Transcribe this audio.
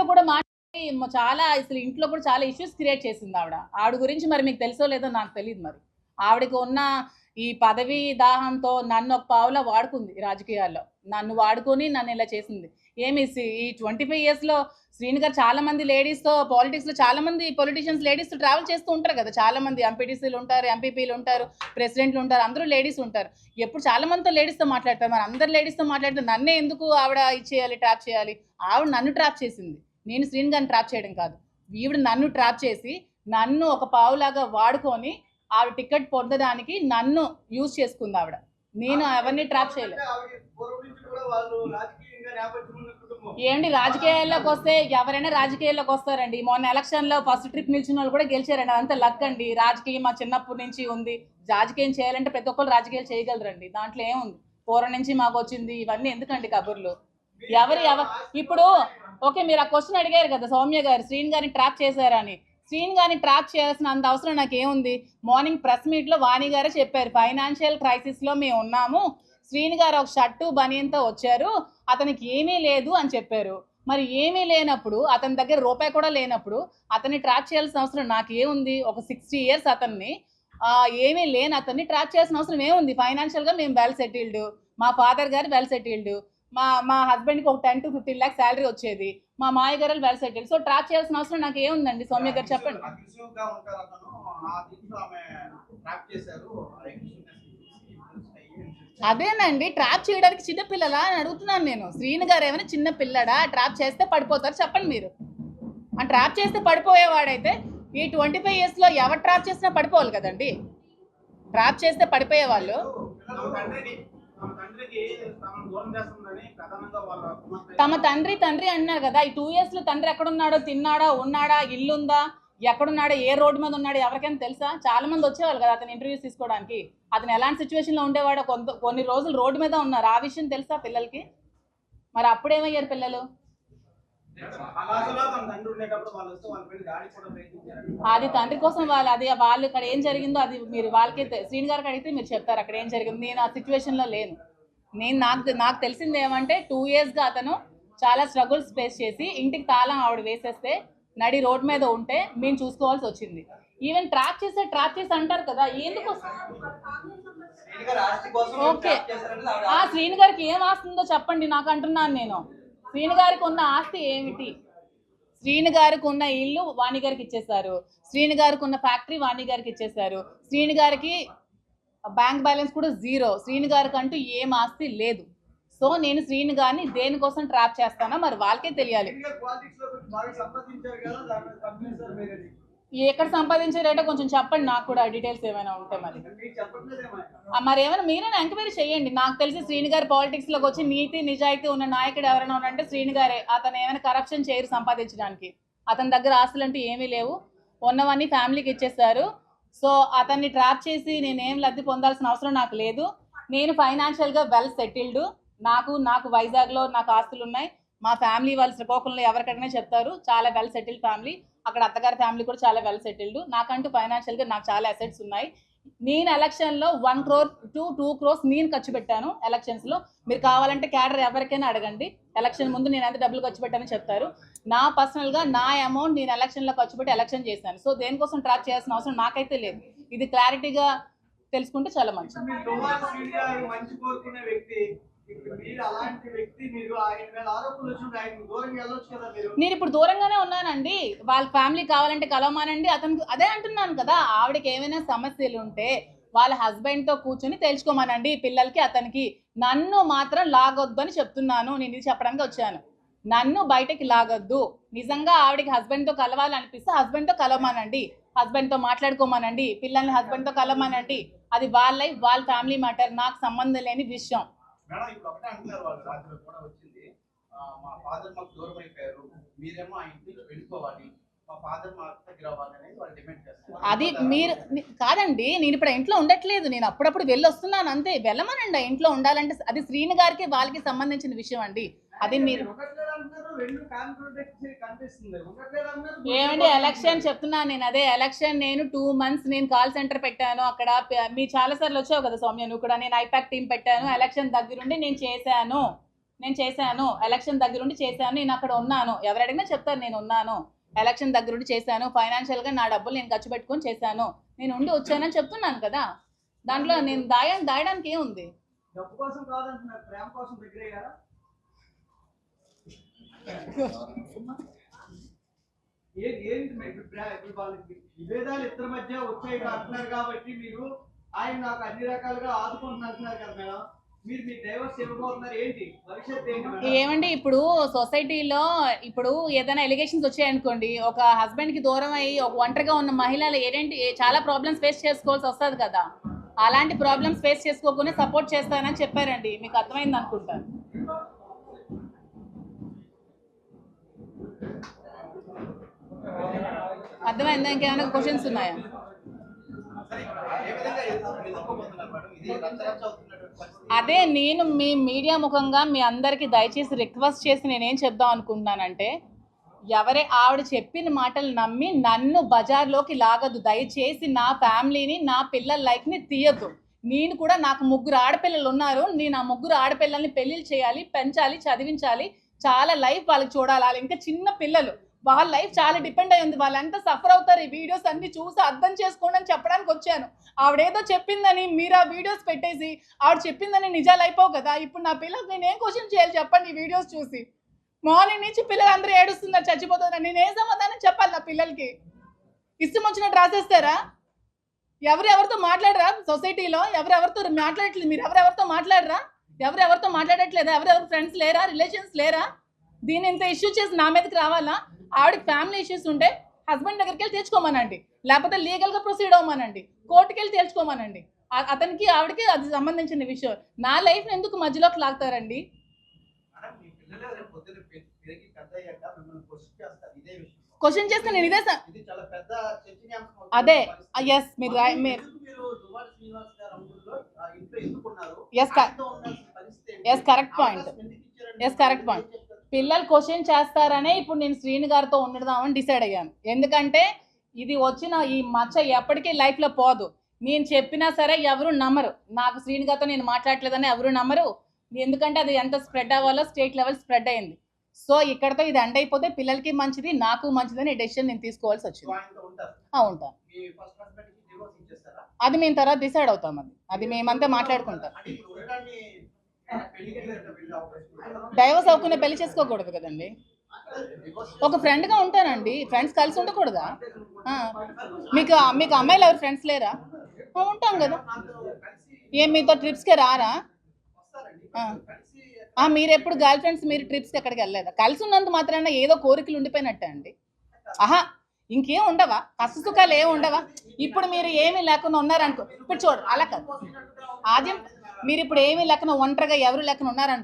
ఇంట్లో కూడా మాట్లాడి చాలా అసలు ఇంట్లో కూడా చాలా ఇష్యూస్ క్రియేట్ చేసింది ఆవిడ. ఆవిడ గురించి మరి మీకు తెలుసో లేదో నాకు తెలియదు మరి. ఆవిడకి ఉన్న ఈ పదవి దాహంతో నన్ను ఒక పావులా వాడుకుంది రాజకీయాల్లో. నన్ను వాడుకొని నన్ను ఇలా చేసింది. ఏమి ఈ ట్వంటీ ఫైవ్ ఇయర్స్లో శ్రీని గారు లేడీస్తో పాలిటిక్స్లో చాలామంది పొలిటీషియన్స్ లేడీస్తో ట్రావెల్ చేస్తూ ఉంటారు కదా. చాలామంది ఎంపీటీసీలు ఉంటారు ఎంపీపీలు ఉంటారు ప్రెసిడెంట్లు ఉంటారు అందరూ లేడీస్ ఉంటారు. ఎప్పుడు చాలామందితో లేడీస్తో మాట్లాడతారు. మరి అందరు లేడీస్తో మాట్లాడితే నన్నే ఎందుకు ఆవిడ ఇచ్చేయాలి ట్రాప్ చేయాలి? ఆవిడ నన్ను ట్రాప్ చేసింది. నేను శ్రీని గారిని ట్రాప్ చేయడం కాదు. ఈవిడ నన్ను ట్రాప్ చేసి నన్ను ఒక పావులాగా వాడుకొని ఆవిడ టికెట్ పొందడానికి నన్ను యూజ్ చేసుకుంది ఆవిడ. నేను ఎవరిని ట్రాప్ చేయలేదు. ఏంటి రాజకీయాల్లోకి వస్తే ఎవరైనా రాజకీయాల్లోకి వస్తారండి. మొన్న ఎలక్షన్లో ఫస్ట్ ట్రిప్ నిలిచిన వాళ్ళు కూడా గెలిచారండి. అదంతా లక్ అండి. రాజకీయం మా చిన్నప్పటి నుంచి ఉంది. రాజకీయం చేయాలంటే ప్రతి ఒక్కరు రాజకీయాలు చేయగలరండి. దాంట్లో ఏముంది? పూర్వం నుంచి మాకు వచ్చింది. ఇవన్నీ ఎందుకండి కబుర్లు? ఎవరు ఎవరు? ఇప్పుడు ఓకే మీరు ఆ క్వశ్చన్ అడిగారు కదా సౌమ్య గారు శ్రీని గారిని ట్రాప్ చేశారని. శ్రీని గారిని ట్రాప్ చేయాల్సిన అంత అవసరం నాకు ఏముంది మార్నింగ్ ప్రెస్ మీట్లో వాణి గారే చెప్పారు ఫైనాన్షియల్ క్రైసిస్లో మేము ఉన్నాము. శ్రీని గారు ఒక షర్టు బనియంతో వచ్చారు. అతనికి ఏమీ లేదు అని చెప్పారు. మరి ఏమీ లేనప్పుడు అతని దగ్గర రూపాయి కూడా లేనప్పుడు అతన్ని ట్రాప్ చేయాల్సిన అవసరం నాకు ఏముంది ఒక సిక్స్టీ ఇయర్స్ అతన్ని ఏమీ లేని అతన్ని ట్రాప్ చేయాల్సిన అవసరం ఏముంది? ఫైనాన్షియల్గా మేము వెల్ సెటిల్డ్ మా ఫాదర్ గారు వెల్ సెటిల్డ్ మా మా హస్బెండ్కి ఒక ten to fifteen lakhs salary వచ్చేది. మా మాయ గారు వెల్ సెటిల్డ్ సో ట్రాప్ చేయాల్సిన అవసరం నాకు ఏముందండి? సౌమ్య గారు చెప్పండి. అదేనండి ట్రాప్ చేయడానికి చిన్న పిల్లలా అని అడుగుతున్నాను నేను. శ్రీని గారు ఏమైనా చిన్న పిల్లడా? ట్రాప్ చేస్తే పడిపోతారు. చెప్పండి మీరు. ఆ ట్రాప్ చేస్తే పడిపోయేవాడైతే ఈ ట్వంటీ ఫైవ్ ఇయర్స్లో ఎవరు ట్రాప్ చేసినా పడిపోవాలి కదండి? ట్రాప్ చేస్తే పడిపోయేవాళ్ళు. తమ తండ్రి తండ్రి అన్నారు కదా ఈ టూ ఇయర్స్లో తండ్రి ఎక్కడున్నాడో తిన్నాడా ఉన్నాడా ఇల్లుందా ఎక్కడున్నాడా ఎక్కడున్నాడో ఏ రోడ్డు మీద ఉన్నాడో ఎవరికైనా తెలుసా? చాలా మంది వచ్చేవాళ్ళు కదా అతను ఇంటర్వ్యూస్ తీసుకోవడానికి. అతను ఎలాంటి సిచ్యువేషన్లో ఉండేవాడో కొంత కొన్ని రోజులు రోడ్డు మీద ఉన్నారు. ఆ విషయం తెలుసా పిల్లలకి? మరి అప్పుడేమయ్యారు పిల్లలు? అది తండ్రి కోసం వాళ్ళు అది వాళ్ళు ఇక్కడ ఏం జరిగిందో అది మీరు వాళ్ళకి శ్రీని గారికి అడిగితే మీరు చెప్తారు అక్కడ ఏం జరిగింది. నేను ఆ సిచ్యువేషన్లో లేను. నేను నాకు నాకు తెలిసింది ఏమంటే టూ ఇయర్స్గా అతను చాలా స్ట్రగుల్స్ ఫేస్ చేసి ఇంటికి తాళం ఆవిడ వేసేస్తే నడి రోడ్ మీద ఉంటే మేము చూసుకోవాల్సి వచ్చింది. ఈవెన్ ట్రాప్ చేస్తే ట్రాప్ చేసి అంటారు కదా ఎందుకు ఓకే ఆ శ్రీని గారికి ఏం ఆస్తుందో చెప్పండి నాకు అంటున్నాను నేను. శ్రీని గారికి ఉన్న ఆస్తి ఏమిటి? శ్రీని గారికి ఉన్న ఇల్లు వాణి గారికి ఇచ్చేశారు. శ్రీని గారికి ఉన్న ఫ్యాక్టరీ వాణి గారికి ఇచ్చేశారు. శ్రీని గారికి బ్యాంక్ బ్యాలెన్స్ కూడా జీరో. శ్రీని గారికి అంటూ ఏం ఆస్తి లేదు. సో నేను శ్రీని గారిని దేనికోసం ట్రాప్ చేస్తానో మరి వాళ్ళకే తెలియాలి. ఎక్కడ సంపాదించారంటే కొంచెం చెప్పండి నాకు కూడా డీటెయిల్స్ ఏమైనా ఉంటే మరి. మరి ఏమైనా మీరైనా ఎంక్వైరీ చేయండి. నాకు తెలిసి శ్రీని గారు వచ్చి నీతి నిజాయితీ ఉన్న నాయకుడు ఎవరైనా ఉన్నారంటే శ్రీని గారే. అతను ఏమైనా కరప్షన్ చేయరు సంపాదించడానికి. అతని దగ్గర ఆస్తులు అంటూ ఏమీ లేవు. ఉన్నవన్నీ ఫ్యామిలీకి ఇచ్చేస్తారు సో అతన్ని ట్రాప్ చేసి నేనేం లబ్ధి పొందాల్సిన అవసరం నాకు లేదు. నేను ఫైనాన్షియల్గా వెల్ సెటిల్డ్ నాకు నాకు వైజాగ్లో నాకు ఆస్తులు ఉన్నాయి మా ఫ్యామిలీ వాళ్ళు శ్రీకాకుళంలో ఎవరికైనా చెప్తారు చాలా వెల్ సెటిల్డ్ ఫ్యామిలీ అక్కడ అత్తగారి ఫ్యామిలీ కూడా చాలా వెల్ సెటిల్డ్ నాకంటూ ఫైనాన్షియల్గా నాకు చాలా అసెట్స్ ఉన్నాయి. నేను ఎలక్షన్లో one crore two two crores నేను ఖర్చు పెట్టాను ఎలక్షన్స్లో మీరు కావాలంటే క్యాడర్ ఎవరికైనా అడగండి. ఎలక్షన్ ముందు నేను ఎంత డబ్బులు ఖర్చు పెట్టానో చెప్తారు. నా పర్సనల్గా నా అమౌంట్ నేను ఎలక్షన్లో ఖర్చు పెట్టి ఎలక్షన్ చేశాను. సో దేనికోసం ట్రాక్ చేయాల్సిన అవసరం నాకైతే లేదు. ఇది క్లారిటీగా తెలుసుకుంటే చాలా మంచిది. మీరు అలాంటి వ్యక్తి మీరు ఆయన మీద ఆరోపణలు వచ్చినప్పుడు ఆయన వెళ్ళొచ్చు కదా మీరు? నేను ఇప్పుడు దూరంగానే ఉన్నానండి. వాళ్ళ ఫ్యామిలీ కావాలంటే కలవమానండి. అతనికి అదే అంటున్నాను కదా ఆవిడకి ఏమైనా సమస్యలు ఉంటే వాళ్ళ హస్బెండ్తో తో కూర్చొని తెలుసుకోమానండి పిల్లలకి అతనికి నన్ను మాత్రం లాగొద్దు అని చెప్తున్నాను. నేను ఇది చెప్పడానికి వచ్చాను. నన్ను బయటకి లాగొద్దు. నిజంగా ఆవిడకి హస్బెండ్తో తో కలవాలనిపిస్తే హస్బెండ్తో తో కలవమానండి. husband తో మాట్లాడుకోమనండి. పిల్లల్ని హస్బెండ్తో తో కలవమానండి. అది వాళ్ళ లైఫ్ వాళ్ళ ఫ్యామిలీ మ్యాటర్ నాకు సంబంధం లేని విషయం. మేడం ఇప్పుడు ఒకటే అంటున్నారు వాళ్ళు. రాత్రి కూడా వచ్చింది. మా ఫాదర్ మాకు దూరం అయిపోయారు. మీరేమో ఆ ఇంటి నుంచి వెళ్ళిపోవాలి. అది మీరు కాదండి నేను ఇప్పుడు ఇంట్లో ఉండట్లేదు. నేను అప్పుడప్పుడు వెళ్ళి వస్తున్నాను అంతే. వెళ్ళమనండి ఇంట్లో ఉండాలంటే అది శ్రీని గారికి వాళ్ళకి సంబంధించిన విషయం అండి. అది మీరు ఏమండి ఎలక్షన్ చెప్తున్నాను నేను. అదే ఎలక్షన్ నేను టూ మంత్స్ నేను కాల్ సెంటర్ పెట్టాను. అక్కడ మీ చాలా సార్లు వచ్చావు కదా సౌమ్య నువ్వు కూడా నేను ఐపాక్ టీం పెట్టాను. ఎలక్షన్ దగ్గరుండి నేను చేశాను. నేను చేశాను. ఎలక్షన్ దగ్గరుండి చేశాను. నేను అక్కడ ఉన్నాను. ఎవరు అడిగినా చెప్తారు నేను ఉన్నాను. ఎలక్షన్ దగ్గరుండి చేశాను. ఫైనాన్షియల్గా నా డబ్బులు నేను ఖర్చు పెట్టుకొని చేశాను. నేను ఉండి వచ్చానని చెప్తున్నాను కదా. దాంట్లో నేను దాయ దాయడానికి ఏముంది విభేదాలు ఇద్దరి మధ్య వచ్చాయి అంటున్నారు కాబట్టి మీరు ఆయన నాకు అన్ని రకాలుగా ఆదుకుంటున్నారు కదా మేడం. ఏమండి ఇప్పుడు సొసైటీలో ఇప్పుడు ఏదైనా ఎలిగేషన్స్ వచ్చాయనుకోండి ఒక హస్బెండ్కి దూరం అయ్యి ఒక ఒంటరిగా ఉన్న మహిళలు ఏంటి చాలా ప్రాబ్లమ్స్ ఫేస్ చేసుకోవాల్సి వస్తుంది కదా. అలాంటి ప్రాబ్లమ్స్ ఫేస్ చేసుకోకుండా సపోర్ట్ చేస్తానని చెప్పారండి. మీకు అర్థమైంది అనుకుంటారు అర్థమైందా? ఇంకేమైనా క్వశ్చన్స్ ఉన్నాయా? అదే నేను మీ మీడియా ముఖంగా మీ అందరికి దయచేసి రిక్వెస్ట్ చేసి నేనేం చెప్దాం అనుకుంటున్నానంటే ఎవరే ఆవిడ చెప్పిన మాటలు నమ్మి నన్ను బజార్లోకి లాగదు. దయచేసి నా ఫ్యామిలీని నా పిల్లల లైఫ్ని తీయద్దు. నేను కూడా నాకు ముగ్గురు ఆడపిల్లలు ఉన్నారు. నేను ఆ ముగ్గురు ఆడపిల్లల్ని పెళ్ళిళ్ళు చేయాలి పెంచాలి చదివించాలి. చాలా లైఫ్ వాళ్ళకి చూడాలి. ఇంకా చిన్న పిల్లలు. వాళ్ళ లైఫ్ చాలా డిపెండ్ అయ్యింది. వాళ్ళంతా వాళ్ళు ఎంత సఫర్ అవుతారు. ఈ వీడియోస్ అన్ని చూసి అర్థం చేసుకోండి అని చెప్పడానికి వచ్చాను. ఆవిడేదో చెప్పిందని మీరు ఆ వీడియోస్ పెట్టేసి ఆవిడ చెప్పిందని నిజాలు అయిపోవు కదా. ఇప్పుడు నా పిల్లలకు నేను ఏం క్వశ్చన్ చేయాలి చెప్పండి ఈ వీడియోస్ చూసి? మార్నింగ్ నుంచి పిల్లలు అందరూ ఏడుస్తున్నారు చచ్చిపోతున్నారు. నేను ఏం సమాధానం చెప్పాలి నా పిల్లలకి? ఇష్టం వచ్చినట్టు రాసేస్తారా? ఎవరు ఎవరితో మాట్లాడరా సొసైటీలో? ఎవరెవరితో మాట్లాడట్లేదు మీరు? ఎవరెవరితో మాట్లాడరా? ఎవరెవరితో మాట్లాడట్లేదా? ఎవరెవరు ఫ్రెండ్స్ లేరా? రిలేషన్స్ లేరా? దీని ఇంత ఇష్యూ చేసి నా మీదకి రావాలా? ఆవిడకి ఫ్యామిలీ ఇష్యూస్ ఉంటే హస్బెండ్ దగ్గరికి వెళ్ళి తెచ్చుకోమనండి. లేకపోతే లీగల్గా ప్రొసీడ్ అవ్వమనండి. కోర్టుకి వెళ్ళి తేల్చుకోమనండి ఆ- అతనికి ఆవిడకి అది సంబంధించిన విషయం. నా లైఫ్ని ఎందుకు మధ్యలోకి లాగుతారండి? క్వశ్చన్ చేస్తే నేను ఇదే అదే. ఎస్ మీరు రా- మీరు ఎందుకు మీరు దువ్వాడ శ్రీనివాస్ గారు పిల్లలు క్వశ్చన్ చేస్తారనే ఇప్పుడు నేను శ్రీని గారితో ఉండదామని డిసైడ్ అయ్యాను. ఎందుకంటే ఇది వచ్చిన ఈ మచ్చ ఎప్పటికీ లైఫ్లో పోదు. నేను చెప్పినా సరే ఎవరు నమ్మరు. నాకు శ్రీని గారితో నేను మాట్లాడలేదని ఎవరు నమ్మరు. ఎందుకంటే అది ఎంత స్ప్రెడ్ అవ్వాలో స్టేట్ లెవెల్ స్ప్రెడ్ అయింది. సో ఇక్కడతో ఇది ఎండ్ అయిపోతే పిల్లలకి మంచిది నాకు మంచిదని డెసిషన్ నేను తీసుకోవాల్సి వచ్చింది. ఉంటాను. అది మేము తర్వాత డిసైడ్ అవుతాం అది. అది మేమంతా మాట్లాడుకుంటాం. డైవర్స్ అవ్వకుండా పెళ్ళి చేసుకోకూడదు కదండి. ఒక ఫ్రెండ్గా ఉంటానండి. ఫ్రెండ్స్ కలిసి ఉండకూడదా? మీకు మీకు అమ్మాయిలు ఎవరు ఫ్రెండ్స్ లేరా? ఉంటాం కదా. ఏం మీతో ట్రిప్స్కే రారా? మీరు ఎప్పుడు గర్ల్ ఫ్రెండ్స్ మీరు ట్రిప్స్కి ఎక్కడికి వెళ్ళలేదా? కలిసి ఉన్నంత మాత్రాన ఏదో కోరికలు ఉండిపోయినట్టే అండి. ఆహా ఇంకేం ఉండవా? కష్ట సుఖాలు ఉండవా? ఇప్పుడు మీరు ఏమీ లేకుండా ఉన్నారనుకో ఇప్పుడు చూడు అలా కాదు. ఆద్యం మీరు ఇప్పుడు ఏమీ లెక్కన ఒంటరిగా ఎవరు లెక్కన ఉన్నారనుకో